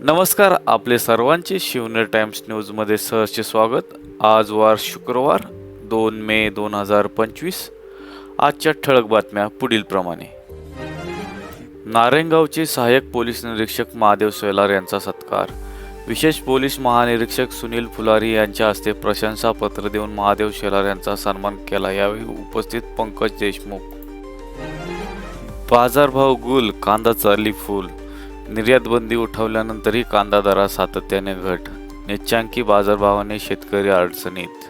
नमस्कार आपले सर्वांचे शिवनेर टाइम्स न्यूजमध्ये सहर्ष स्वागत. आज वार शुक्रवार दोन मे दोन हजार पंचवीस. आजच्या ठळक बातम्या पुढीलप्रमाणे नारायणगावचे सहाय्यक पोलीस निरीक्षक महादेव सोयलार यांचा सत्कार. विशेष पोलीस महानिरीक्षक सुनील फुलारी यांच्या हस्ते प्रशंसापत्र देऊन महादेव शेलार यांचा सन्मान केला. यावेळी उपस्थित पंकज देशमुख. बाजारभाव गुल कांदा चालली फुल. निर्यात बंदी उठवल्यानंतरही कांदा दरात सातत्याने घट निच्चांकी बाजारभावाने शेतकरी अडचणीत.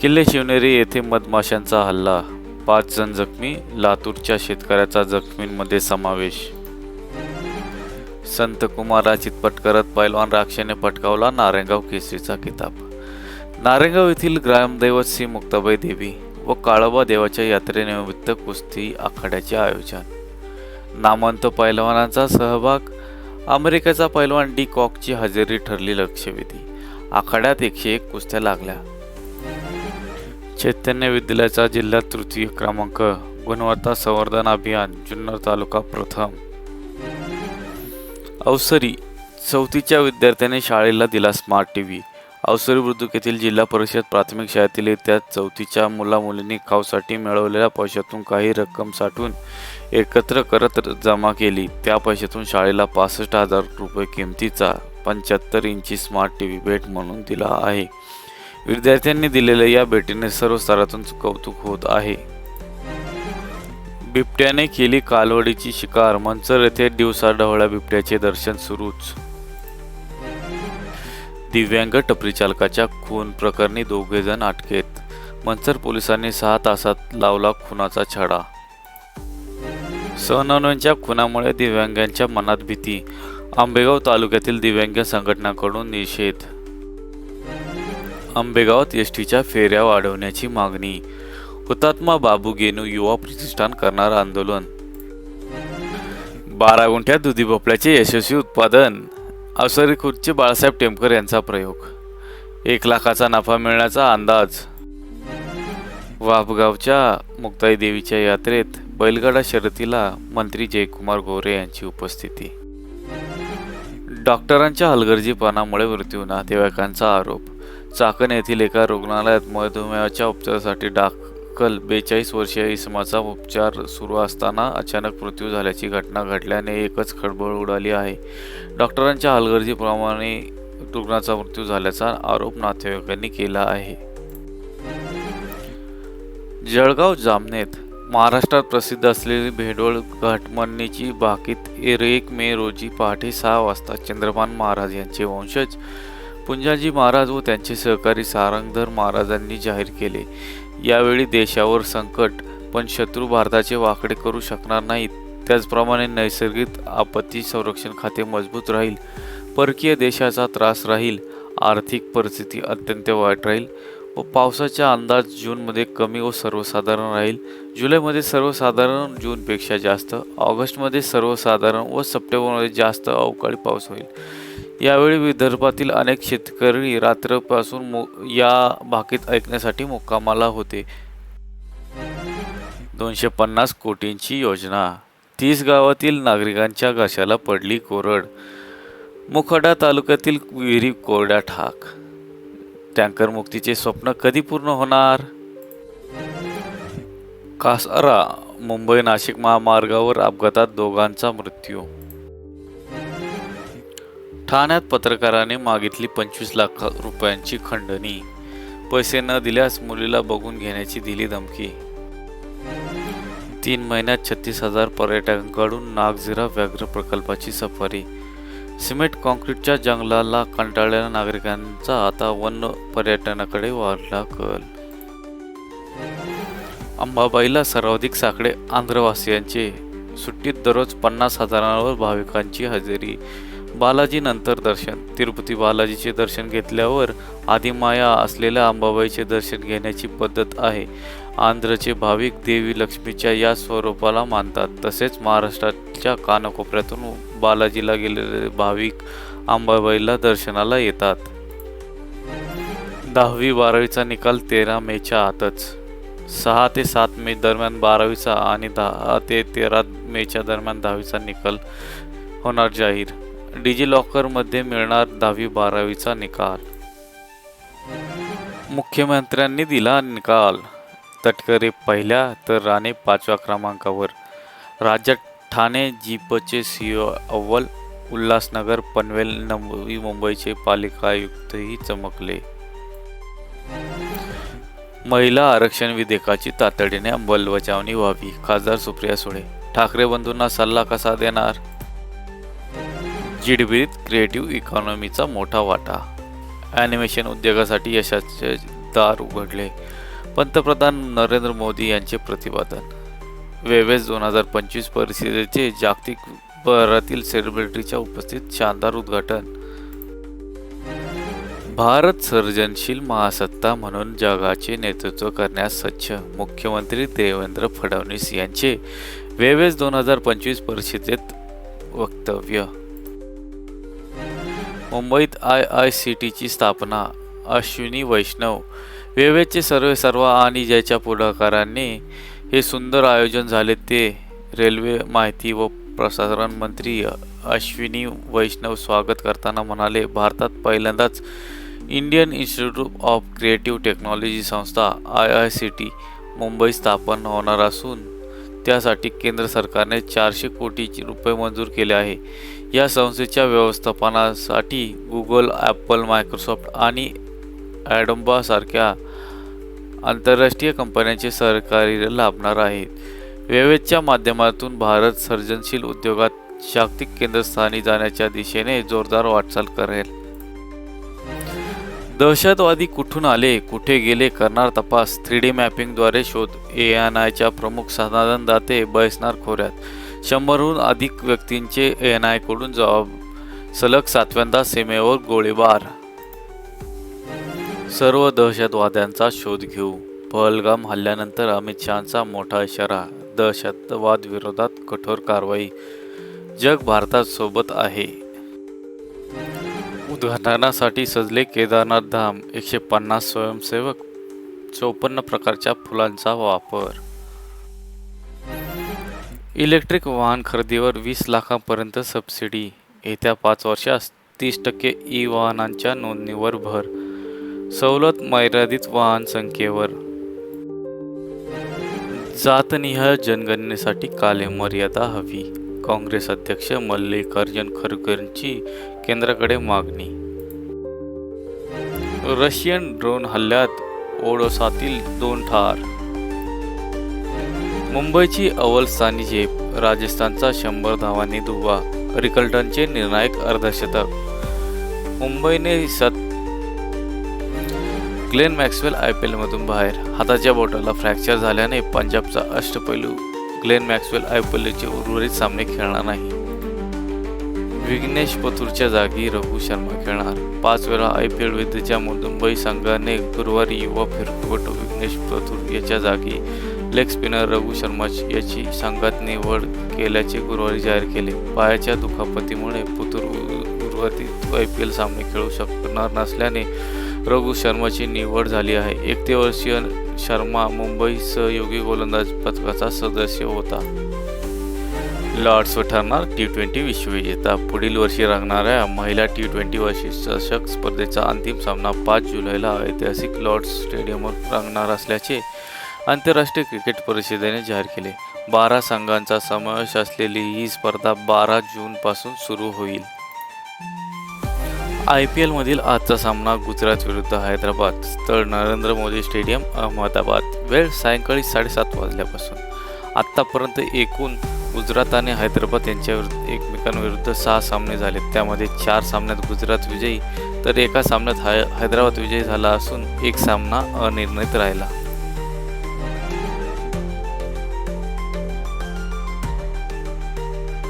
किल्ले शिवनेरी येथे मधमाशांचा हल्ला पाच जण जखमी लातूरच्या शेतकऱ्याचा जखमींमध्ये समावेश. संत कुमाराचित पटकरत पैलवान राक्षेने पटकावला नारेगाव केसरीचा किताब नारेगाव येथील ग्रामदैवत श्री मुक्ताबाई देवी व काळोबा देवाच्या यात्रेनिमित्त कुस्ती आखाड्याचे आयोजन. नामांत पैलवानांचा सहभाग अमेरिकेचा पैलवान डी कॉकची हजेरी ठरली लक्षवेधी. आखाड्यात एकशे एक कुस्त्या लागल्या. चैतन्य विद्यालयाचा जिल्ह्यात तृतीय क्रमांक गुणवत्ता संवर्धन अभियान जुन्नर तालुका प्रथम. अवसरी चौथीच्या विद्यार्थ्याने शाळेला दिला smart T V Avsari Budruk येथील जिल्हा परिषद प्राथमिक शाळेतील इयत्ता चौथीच्या मुलामुलींनी खाऊसाठी मिळवलेल्या पैशातून काही रक्कम साठवून एकत्र करत जमा केली. त्या पैशातून शाळेला पासष्ट हजार रुपये किमतीचा पंच्याहत्तर इंची स्मार्ट टी व्ही भेट म्हणून दिला आहे. विद्यार्थ्यांनी दिलेल्या या भेटीने सर्व स्तरातून कौतुक होत आहे. बिबट्याने केली कालवडीची शिकार. मंचर येथे दिवसा ढवळ्या बिबट्याचे दर्शन सुरूच दिव्यांग टपरी चालकाच्या खून प्रकरणी दोघे जण अटकेत. मंचर पोलिसांनी सहा तासात लावला खुनाचा छडा. सहनवण्यांच्या खुनामुळे दिव्यांगांच्या मनात भीती. आंबेगाव तालुक्यातील दिव्यांग संघटनांकडून निषेध. आंबेगावात एस टीच्या फेऱ्या वाढवण्याची मागणी. हुतात्मा बाबू गेनू युवा प्रतिष्ठान करणार आंदोलन. बारा गुंठ्यात दुधी भोपळ्याचे यशस्वी उत्पादन. अवसरी खुर्चे बाळासाहेब टेमकर यांचा प्रयोग. एक लाखाचा नफा मिळण्याचा अंदाज. वापगावच्या मुक्ताई देवीच्या यात्रेत बैलगाडा शर्यतीला मंत्री जयकुमार गोरे यांची उपस्थिती. डॉक्टरांच्या हलगर्जीपणामुळे मृत्यू नातेवाईकांचा आरोप. चाकण येथील एका रुग्णालयात मधुमेहाच्या उपचारासाठी डाक कल बेचाळीस वर्षीय इसमाचा उपचार सुरू असताना अचानक मृत्यू झाल्याची घटना घडल्याने एकच खळबळ उडाली आहे. डॉक्टरांच्या हलगर्जीप्रमाणे रुग्णाचा मृत्यू झाल्याचा आरोप नातेवाईकांनी केला आहे. जळगाव जामनेत महाराष्ट्रात प्रसिद्ध असलेली भेडोळ घाटमन्नीची बाकीत एक मे रोजी पहाटे सहा वाजता चंद्रमान महाराज यांचे वंशज पुंजाजी महाराज व त्यांचे सहकारी सारंगधर महाराजांनी जाहीर केले. यावेळी देशावर संकट पण शत्रू भारताचे वाकडे करू शकणार नाहीत. त्याचप्रमाणे नैसर्गिक आपत्ती संरक्षण खाते मजबूत राहील. परकीय देशाचा त्रास राहील. आर्थिक परिस्थिती अत्यंत वाईट राहील. व पावसाचा अंदाज जूनमध्ये कमी व सर्वसाधारण राहील. जुलैमध्ये सर्वसाधारण जूनपेक्षा जास्त. ऑगस्टमध्ये सर्वसाधारण व सप्टेंबरमध्ये जास्त अवकाळी पाऊस होईल. यावेळी विदर्भातील अनेक शेतकरी रात्रपासून मु या भाकीत ऐकण्यासाठी मुक्कामाला होते. दोनशे पन्नास कोटींची योजना. तीस गावातील नागरिकांच्या घशाला पडली कोरड. मुखडा तालुक्यातील विहिरी कोरड्या ठाक. टँकर मुक्तीचे स्वप्न कधी पूर्ण होणार? कासारा मुंबई नाशिक महामार्गावर अपघातात दोघांचा मृत्यू ठाण्यात पत्रकाराने मागितली पंचवीस लाख रुपयांची खंडणी. पैसे न दिल्यास मुलीला बघून घेण्याची दिली धमकी. तीन महिन्यात छत्तीस हजार पर्यटकांकडून नागझिरा व्याघ्र प्रकल्पाची सफारी. सिमेंट कॉन्क्रीटच्या जंगलाला कंटाळलेल्या नागरिकांचा आता वन पर्यटनाकडे वाढला कल. अंबाबाईला सर्वाधिक साकडे आंध्रवासियांचे. सुट्टीत दररोज पन्नास हजारांवर भाविकांची हजेरी. बालाजीनंतर दर्शन. तिरुपती बालाजीचे दर्शन घेतल्यावर आदिमाया असलेल्या अंबाबाईचे दर्शन घेण्याची पद्धत आहे. आंध्रचे भाविक देवी लक्ष्मीच्या या स्वरूपाला मानतात. तसेच महाराष्ट्राच्या कानाकोपऱ्यातून बालाजीला गेलेले भाविक अंबाबाईला दर्शनाला येतात. दहावी बारावीचा निकाल तेरा मेच्या आतच. सहा ते सात मे दरम्यान बारावीचा आणि दहा ते तेरा मेच्या दरम्यान दहावीचा निकाल होणार जाहीर. डिजिलॉकरमध्ये मिळणार दहावी बारावीचा निकाल. मुख्यमंत्र्यांनी दिला निकाल. तटकरे पहिल्या तर राणे पाचव्या क्रमांकावर. राज्यात ठाणे जीपचे सीओ अव्वल उल्हासनगर पनवेल नवी मुंबईचे पालिका आयुक्तही चमकले. महिला आरक्षण विधेयकाची तातडीने अंमलबजावणी व्हावी खासदार सुप्रिया सुळे. ठाकरे बंधूंना सल्ला कसा देणार? जीडीपीत क्रिएटिव्ह इकॉनॉमीचा मोठा वाटा. ॲनिमेशन उद्योगासाठी यशाचे दार उघडले. पंतप्रधान नरेंद्र मोदी यांचे प्रतिपादन. वेवेस दोन हजार पंचवीस परिषदेचे जागतिक भरातील सेलिब्रिटीच्या उपस्थित शानदार उद्घाटन. भारत सर्जनशील महासत्ता म्हणून जगाचे नेतृत्व करण्यास सज्ज. मुख्यमंत्री देवेंद्र फडणवीस यांचे वेवेस दोन हजार पंचवीस परिषदेत वक्तव्य. मुंबईत आय आय सी टीची स्थापना अश्विनी वैष्णव वेवेचे सर्व सर्व आणि ज्याच्या पुढाकारांनी हे सुंदर आयोजन झाले ते रेल्वे माहिती व प्रसारण मंत्री अश्विनी वैष्णव स्वागत करताना म्हणाले भारतात पहिल्यांदाच Indian institute of creative technology संस्था I I C T Mumbai स्थापन होणार असून त्यासाठी केंद्र सरकारने चारशे कोटी रुपये मंजूर केले आहे. या संस्थेच्या व्यवस्थापनासाठी गुगल ॲपल मायक्रोसॉफ्ट आणि ॲडम्बासारख्या आंतरराष्ट्रीय कंपन्यांचे सहकार्य लाभणार आहेत. वेवेच्या माध्यमातून भारत सर्जनशील उद्योगात जागतिक केंद्रस्थानी जाण्याच्या दिशेने जोरदार वाटचाल करेल. दहशतवादी कुठून आले कुठे गेले करणार तपास. थ्री डी मॅपिंगद्वारे शोध ए एन आयच्या प्रमुख साधनदाते बैसणार खोऱ्यात. शंभरहून अधिक व्यक्तींचे एन आयकडून जबाब. सलग सातव्यांदा सीमेवर गोळीबार. सर्व दहशतवाद्यांचा शोध घेऊ. पहलगाम हल्ल्यानंतर अमित शहाचा मोठा इशारा. दहशतवाद विरोधात कठोर कारवाई. जग भारतात सोबत आहे. उद्घाटनासाठी सजले केदारनाथ धाम. एकशे पन्नास स्वयंसेवक. चौपन्न प्रकारच्या फुलांचा वापर. इलेक्ट्रिक वाहन खरेदीवर वीस लाखांपर्यंत सबसिडी. येत्या पाच वर्षात तीस टक्के ई वाहनांच्या नोंदणीवर भर. सवलत मर्यादित वाहन संख्येवर. जातनिहाय जनगणनेसाठी काले मर्यादा हवी. काँग्रेस अध्यक्ष मल्लिकार्जुन खरगेंची केंद्राकडे मागणी. रशियन ड्रोन हल्ल्यात ओडोसातील दोन ठार मुंबईची अव्वल स्थानी झेप राजस्थानचा शंभर धावांनी धुवा रिकल्टनचे निर्णायक अर्धशतक. मुंबईने सत ग्लेन मॅक्सवेल आय पी एलमधून बाहेर हाताच्या बोटाला फ्रॅक्चर झाल्याने पंजाबचा अष्टपैलू ग्लेन मॅक्सवेल आय पी एलचे उर्वरित सामने खेळणार नाही. विघ्नेश पथूरच्या जागी रघु शर्मा खेळणार. पाच वेळा आय पी एल विरुद्धच्या मुंबई संघाने गुरुवारी युवा फिरकपटू विघ्नेश पथूर याच्या जागी लेग स्पिनर रघु शर्मा याची संघात निवड केल्याचे गुरुवारी जाहीर केले. पायाच्या दुखापतीमुळे पुतूर उर्वरित आय पी एल सामने खेळू शकणार नसल्याने रघु शर्माची निवड झाली आहे. एकते वर्षीय शर्मा मुंबई सहयोगी गोलंदाज पथकाचा सदस्य होता. लॉर्ड्स ठरणार टी ट्वेंटी विश्वविजेता. पुढील वर्षी रंगणाऱ्या महिला टी ट्वेंटी वर्षी चषक स्पर्धेचा अंतिम सामना पाच जुलैला ऐतिहासिक लॉर्ड्स स्टेडियमवर रंगणार असल्याचे आंतरराष्ट्रीय क्रिकेट परिषदेने जाहीर केले. बारा संघांचा समावेश असलेली ही स्पर्धा बारा जूनपासून सुरू होईल. आय पी एलमधील आजचा सामना गुजरात विरुद्ध हैदराबाद. स्थळ नरेंद्र मोदी स्टेडियम अहमदाबाद. वेळ सायंकाळी साडेसात वाजल्यापासून. आत्तापर्यंत एकूण गुजरात आणि हैदराबाद यांच्या विरुद्ध एकमेकांविरुद्ध सहा सामने झाले. त्यामध्ये चार सामन्यात गुजरात विजयी तर एका सामन्यात हाय हैदराबाद विजयी झाला असून एक सामना अनिर्णित राहिला.